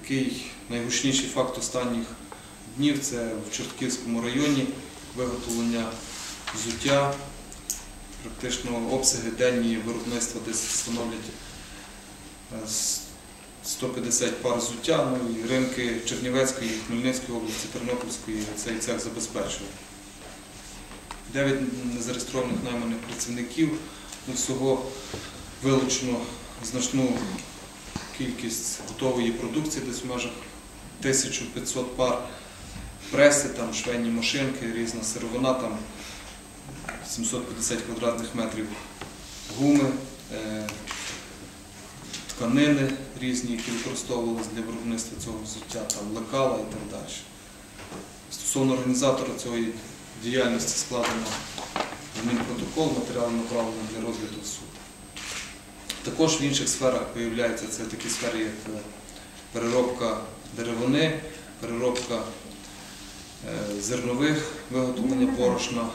Такий найгучніший факт останніх днів це в Чортківському районі виготовлення взуття. Практично обсяги денні виробництва десь становлять е, 150 пар взуття, ну і ринки Чернівецької, Хмельницької області, Тернопільської цей цех забезпечує. Дев'ять незареєстрованих найманих працівників. Ну, всього вилучено значну кількість готової продукції, десь в межах 1500 пар преси, там швейні машинки, різна сировина, там 750 квадратних метрів гуми, е, тканини різні, які використовувалися для виробництва цього взуття, там лекала і так далі. Стосовно організатора цієї діяльності складено адмінпротокол, матеріали направлено для розгляду в суд. Також в інших сферах з'являються це такі сфери, як е, переробка деревини, переробка е, зернових, виготовлення борошна,